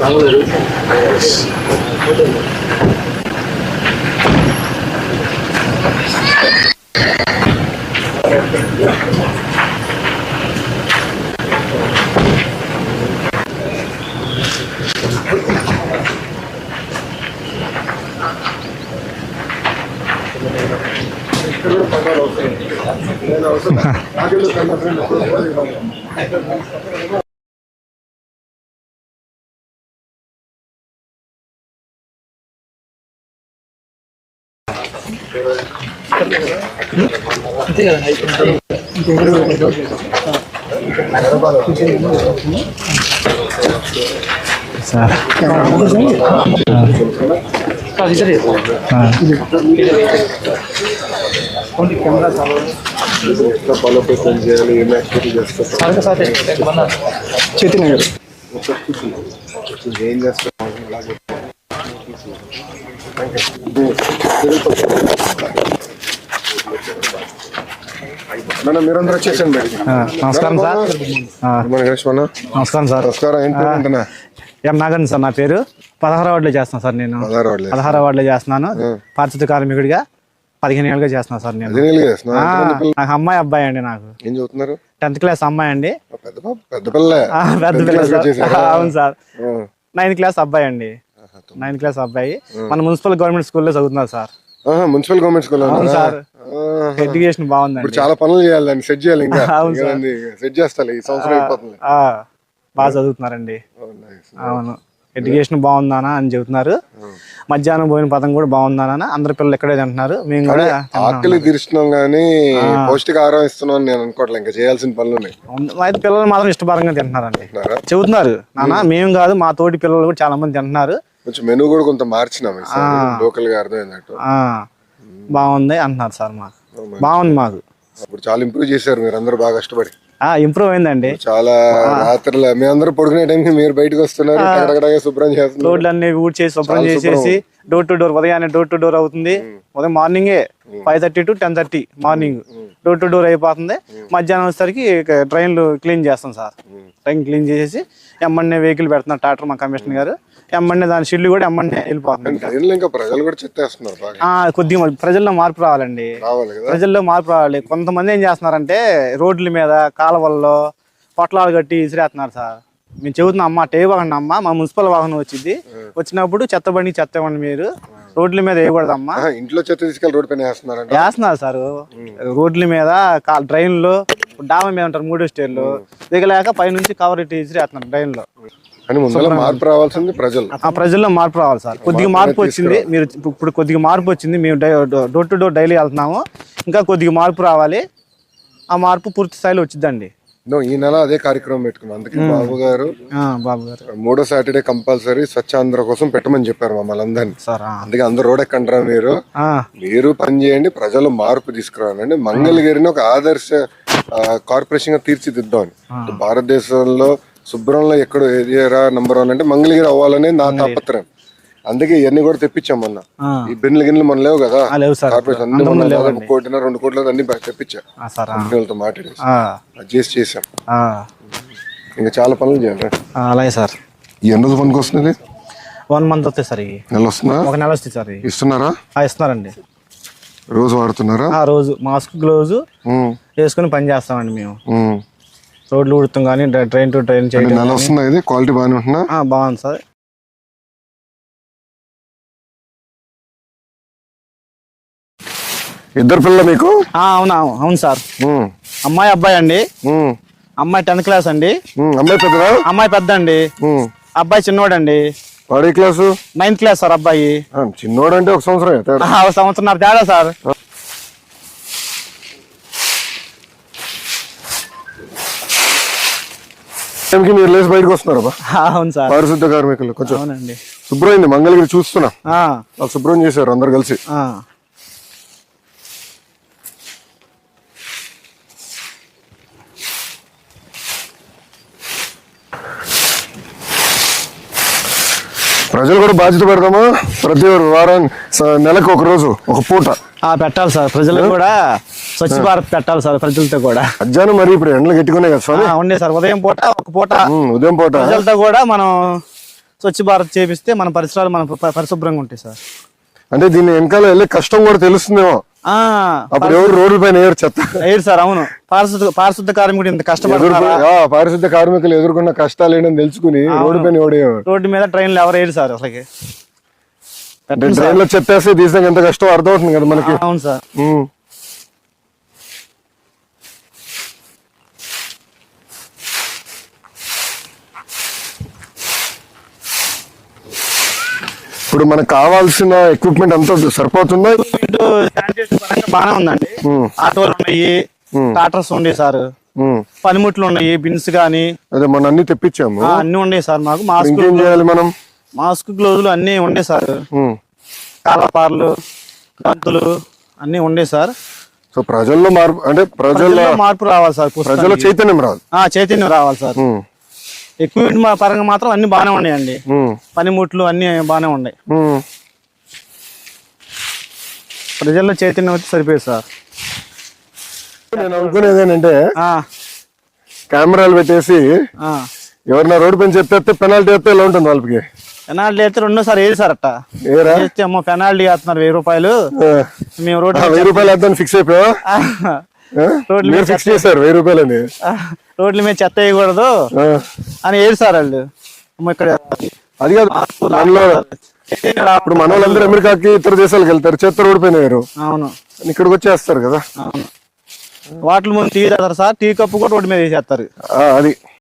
나무를 చేస్తారు చేతి నగర్. ఏం చేస్తారు? మీరందరూ వచ్చేసండి నమస్కారం సార్. నమస్కారం సార్. నమస్కారం ఎం నాగన్ సార్ నా పేరు? పదహారు వార్డులో చేస్తున్నాను సార్ నేను. పదహారు వార్డులో చేస్తున్నాను. పారిశుద్ధ కార్మికుడిగా పదిహేను ఏళ్ళుగా చేస్తున్నాను సార్ నేను. చేస్తున్నా? నాకు అమ్మాయి అబ్బాయి అండి నాకు. ఏం చదువుతున్నారు? టెన్త్ క్లాస్ అమ్మాయి అండి. పెద్ద పిల్ల? అవును సార్. నైన్త్ క్లాస్ అబ్బాయి అండి. నైన్త్ క్లాస్ అబ్బాయి. మన మున్సిపల్ గవర్నమెంట్ స్కూల్లో చదువుతున్నారు సార్. మున్సిపల్ గవర్నమెంట్ స్కూల్ అవును సార్. ఎడ్యుకేషన్ ఇప్పుడు చాలా పనులు చేయాలి దాన్ని సెట్ చేయాలి ఇంకా. సెట్ చేస్తాలి ఈ సంవత్సరం అయిపోతుంది. బాగా చదువుతున్నారండి. అవును. ఎడ్యుకేషన్ బాగుందానా అని చెబుతున్నారు. మధ్యాహ్నం పోయిన పదం కూడా బాగుందానా? అందరు పిల్లలు ఇక్కడే తింటున్నారు? మేము కూడా ఆకలి తీర్చున్నాం గానీ పౌష్టిక ఆహారం ఇస్తున్నాం నేను అనుకోవట్లే ఇంకా చేయాల్సిన పనులు. అయితే పిల్లలు మాత్రం ఇష్టపరంగా తింటున్నారండి? చెబుతున్నారు. నాన్న మేము కాదు మా తోటి పిల్లలు కూడా చాలా మంది తింటున్నారు. కొంచెం మెనూ కూడా కొంత మార్చినాం లోకల్గా అర్థమైనట్టు బాగుంది అంటున్నారు సార్ మాకు. బాగుంది మాకు. అప్పుడు చాలా ఇంప్రూవ్ చేశారు మీరు అందరూ బాగా కష్టపడి. ఆ ఇంప్రూవ్ అయిందండి. చాలా రాత్రులు మీ అందరూ పడుకునే టైంకి మీరు బయటకు వస్తున్నారు శుభ్రం చేస్తున్నారు. రోడ్లన్నీ ఊడ్ చేసి శుభ్రం చేసేసి డోర్ టు డోర్ ఉదయాన్నే డోర్ టు డోర్ అవుతుంది. ఉదయం మార్నింగే five thirty to ten thirty morning door to door అయిపోతుంది. మధ్యాహ్నం వచ్చేసరికి ట్రైన్లు క్లీన్ చేస్తాం సార్. ట్రైన్ క్లీన్ చేసేసి ఎమ్మన్నే వెహికల్ పెడుతున్నారు ట్రాక్టర్ మా కమిషనర్ గారు. ఎమ్మన్నే దాని షిల్లు కూడా ఎమ్మన్నే వెళ్ళిపోతుంది కొద్దిగా ప్రజల్లో మార్పు రావాలండి. ప్రజల్లో మార్పు రావాలి. కొంతమంది ఏం చేస్తున్నారంటే రోడ్ల మీద కాలువల్లో పొట్లాలు కట్టి ఇసిరేస్తున్నారు సార్. మేము చెబుతున్నాం అమ్మ టే వాహనం అమ్మ మా మున్సిపల్ వాహనం వచ్చింది. వచ్చినప్పుడు చెత్త బండి చెత్త ఇవ్వండి మీరు. రోడ్ల మీద వేయకూడదమ్మా. ఇంట్లో చెత్త తీసుకెళ్ళి రోడ్ పైన వేస్తున్నారంట. వేస్తున్నారు సార్. రోడ్ల మీద డ్రైన్లో డాబా మీద ఉంటారు మూడో స్టేర్లు. దిగలేక పైనుంచి కవర్ ఇట్టి ఇసిరేస్తున్నారు డ్రైన్లో. మార్పు రావాల్సింది ప్రజలు. ఆ ప్రజల్లో మార్పు రావాలి సార్. కొద్దిగా మార్పు వచ్చింది. మీరు ఇప్పుడు కొద్దిగా మార్పు వచ్చింది. మేము డోర్ టు డోర్ డైలీ వెళ్తున్నాము. ఇంకా కొద్దిగా మార్పు రావాలి. ఆ మార్పు పూర్తి స్థాయిలో వచ్చిందండి ఈ నెల అదే కార్యక్రమం పెట్టుకున్నాం. అందుకే బాబు గారు ఆ, బాబు గారు. మూడో సాటర్డే కంపల్సరీ స్వచ్ఛాంధ్ర కోసం పెట్టమని చెప్పారు మమ్మల్ని అందరినీ. అందుకే అందరు రోడ్ ఎక్కంటారా మీరు మీరు పని చేయండి ప్రజలు మార్పు తీసుకురావాలండి. మంగళగిరిని ఒక ఆదర్శ కార్పొరేషన్గా తీర్చిదిద్దామని. భారతదేశంలో శుభ్రంలో ఎక్కడ ఏరియా నంబర్ వన్ అంటే మంగళగిరి అవ్వాలనే నా తాపత్రయం. అందుకే ఇవన్నీ కూడా తెప్పించాం మొన్న. ఈ బిన్లు గిన్నెలు మన లేవు కదా? ఆ, లేవు సార్. కార్పొరేషన్ అన్ని దాదాపు రెండు కోట్ల అన్ని బయట తెప్పించా. ఆ, సార్ ఆ. కంపెనీలతో మాట్లాడేసి. చేసి. ఇంకా చాలా పనులు చేయాలి అలాగే సార్. ఎన్ని రోజు పనికి వస్తుంది? వన్ మంత్ వస్తే సార్ నెల వస్తుందా? ఒక నెల వస్తుంది సార్. ఇస్తున్నారా? ఇస్తున్నారండి. రోజు వాడుతున్నారా? ఆ రోజు మాస్క్ గ్లోవ్స్ వేసుకుని పని చేస్తామండి మేము. రోడ్లు ఉడుతాం కానీ ట్రైన్ టు ట్రైన్ చేయడం నెల వస్తుందా క్వాలిటీ బాగానే ఉంటున్నా ఆ, బాగుంది సార్. ఇద్దరు పిల్లలు మీకు? అవునా అవును సార్. అమ్మాయి అబ్బాయి అండి. అమ్మాయి టెన్త్ క్లాస్ అండి. అమ్మాయి పెద్దరా అమ్మాయి పెద్ద అండి. అబ్బాయి చిన్నోడండి. వాడు క్లాసు? నైన్త్ క్లాస్ సార్ అబ్బాయి. చిన్నోడు అంటే ఒక సంవత్సరం ఒక సంవత్సరం తేడా సార్. మీరు లేచి బయటకు వస్తున్నారు అవును సార్. పారిశుద్ధ కార్మికులు కొంచెం శుభ్రమైంది మంగళగిరి చూస్తున్నా. శుభ్రం చేశారు అందరు కలిసి. ప్రజలు కూడా బాధ్యత పెడదామా ప్రతి వారం నెలకు ఒక రోజు ఒక పూట. ఆ, పెట్టాలి సార్. ప్రజలకు కూడా స్వచ్ఛ భారత్ పెట్టాలి సార్ ప్రజలతో కూడా. మధ్యాహ్నం మరి ఇప్పుడు ఎండలు గట్టుకునే కదా స్వామి? ఉండే సార్. ఉదయం పూట ఒక పూట. ఉదయం పూట. ప్రజలతో కూడా మనం స్వచ్ఛ భారత్ చేపిస్తే మన పరిసరాలు మన పరిశుభ్రంగా ఉంటాయి సార్. అంటే దీని వెనకాల వెళ్ళే కష్టం కూడా తెలుస్తుందేమో. అప్పుడు ఎవరు రోడ్ల పైన వేయరు చెత్త. అయ్యారు సార్ అవును. పారిశుద్ధ పారిశుద్ధ కార్మికుడు ఇంత కష్టపడుతున్నారు పారిశుద్ధ కార్మికులు ఎదుర్కొన్న కష్టాలు ఏంటని తెలుసుకుని రోడ్డు పైన ఎవడేవారు రోడ్డు మీద ట్రైన్లు ఎవరు వేయరు సార్ అసలుకి? అంటే ట్రైన్లో చెత్తేస్తే తీసాక ఎంత కష్టం అర్థమవుతుంది కదా మనకి. అవును సార్. ఇప్పుడు మనకు కావాల్సిన ఎక్విప్మెంట్ అంతా సరిపోతుందా? బాగానే ఉందండి. ఆటోలు ఉన్నాయి టాటర్స్ ఉన్నాయి సార్. పనిముట్లు ఉన్నాయి బిన్స్ కానీ అదే మన అన్ని తెప్పించాము. అన్ని ఉన్నాయి సార్ మాకు. మాస్క్ చేయాలి మనం? మాస్క్ గ్లోజులు అన్ని ఉండే సార్. కాలపార్లు గంతులు అన్ని ఉండే సార్. సో ప్రజల్లో మార్పు అంటే ప్రజల ప్రజల్లో మార్పు రావాలి సార్ ప్రజల పుస్తకానికి. చైతన్యం ఆ, చైతన్యం రావాలి సార్. ఎక్విప్మెంట్ మా పరంగా మాత్రం అన్ని బాగానే ఉన్నాయండి. పనిముట్లు అన్ని బాగానే ఉన్నాయి. ప్రజల్లో చైతన్యం వచ్చి సరిపోయింది సార్. నేను అనుకునేది ఏంటంటే కెమెరాలు పెట్టేసి. ఎవరైనా రోడ్డు పైన చెప్తే పెనాల్టీ వేస్తే ఎలా ఉంటుంది వాళ్ళకి. పెనాల్టీ అయితే రెండోసారి ఏది సార్ అట్ట. చేస్తే అమ్మో పెనాల్టీ వేస్తున్నారు వెయ్యి రూపాయలు. మేము రోడ్డు ఆ, వెయ్యి రూపాయలు వేద్దాం ఫిక్స్ అయిపోయా రోడ్ల మీరు ఫిక్స్ చేశారు వెయ్యి రూపాయలని. రోడ్ల మీద చెత్త వేయకూడదు. అని ఏడు సార్ వాళ్ళు. ఇక్కడ అది కాదు ఇప్పుడు మన వాళ్ళందరూ అమెరికాకి ఇతర దేశాలకు వెళ్తారు చెత్త రోడ్డు పైన వేరు అవును. ఇక్కడికి వచ్చేస్తారు కదా. వాటిల ముందు టీ తాగుతారు సార్ టీ కప్పు కూడా రోడ్డు మీద వేసేస్తారు. అది.